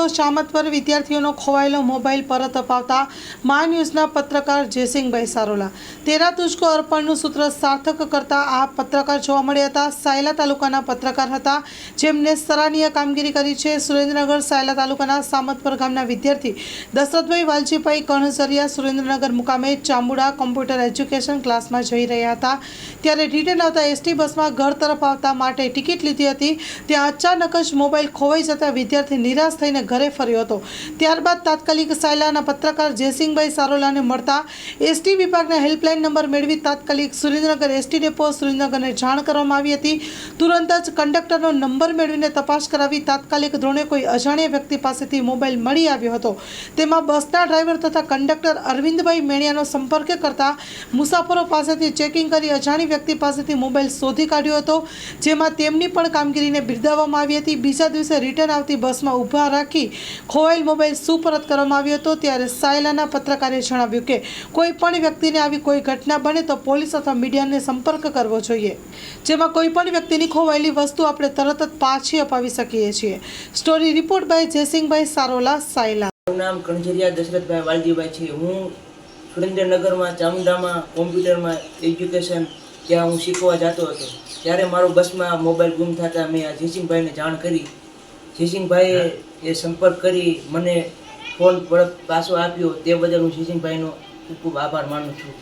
તો શામતપર વિદ્યાર્થીઓનો ખોવાયેલો મોબાઈલ પરત અપાવતા મા ન્યૂઝના પત્રકાર જયસિંહભાઈ સારોલા તેરા તુજકો અર્પણનું સૂત્ર સાર્થક કરતા આ પત્રકાર જોવા મળ્યા હતા. સાયલા તાલુકાના પત્રકાર હતા. જેમને સરાહનીય કામગીરી કરી છે સુરેન્દ્રનગર સાયલા તાલુકાના સામતપર ગામના વિદ્યાર્થી દશરથભાઈ વાલજીભાઈ કણઝરિયા સુરેન્દ્રનગર મુકામે ચામુડા કોમ્પ્યુટર એજ્યુકેશન ક્લાસમાં જઈ રહ્યા હતા. ત્યારે રિટર્ન આવતા એસટી બસમાં ઘર તરફ આવતા માટે ટિકિટ લીધી હતી. ત્યાં અચાનક જ મોબાઈલ ખોવાઈ જતા વિદ્યાર્થી નિરાશ થઈને ઘરે ફર્યો હતો. ત્યારબાદ તાત્કાલિક સાયલાના પત્રકાર જયસિંહભાઈ સારોલાને મળતા એસટી વિભાગના હેલ્પલાઇન નંબર મેળવી તાત્કાલિક સુરેન્દ્રનગર એસટી ડેપો સુરેન્દ્રનગરને જાણ કરવામાં આવી હતી. તુરંત જ કંડક્ટરનો નંબર મેળવીને તપાસ કરાવી તાત્કાલિક ધોરણે કોઈ અજાણ્યા વ્યક્તિ પાસેથી મોબાઈલ મળી આવ્યો હતો. તેમાં બસના ડ્રાઈવર તથા કંડક્ટર અરવિંદભાઈ મેણિયાનો સંપર્ક કરતા મુસાફરો પાસેથી ચેકિંગ કરી અજાણી વ્યક્તિ પાસેથી મોબાઈલ શોધી કાઢ્યો હતો, જેમાં તેમની પણ કામગીરીને બિરદાવવામાં આવી હતી. બીજા દિવસે રિટર્ન આવતી બસમાં ઊભા રાખી ખોવાયેલ મોબાઈલ સુપરત કરવામાં આવ્યો હતો, ત્યારે સાયલાના પત્રકારે જણાવ્યું કે કોઈ પણ વ્યક્તિને આવી કોઈ ઘટના બને તો પોલીસ અથવા મીડિયાને સંપર્ક કરવો જોઈએ. જેમાં કોઈ પણ વ્યક્તિની ખોવાયેલી વસ્તુ આપણે તરત જ પાછી અપાવી શકીએ છીએ. Story report by Jaysinhbhai Sarola, Sayla. નામ કણજરિયા દશરથભાઈ વાલજીભાઈ છે. હું સુરેન્દ્રનગરમાં, ચામુંડામાં, કોમ્પ્યુટરમાં એજ્યુકેશન ત્યાં હું શીખવા જતો હતો. ત્યારે મારો બસમાં મોબાઈલ ગુમ થતાં મેં આ જયસિંહભાઈને જાણ કરી. જયસિંહભાઈએ એ સંપર્ક કરી મને ફોન પરત પાછો આપ્યો. તે બદલ હું જયસિંહભાઈનો ખૂબ ખૂબ આભાર માનું છું.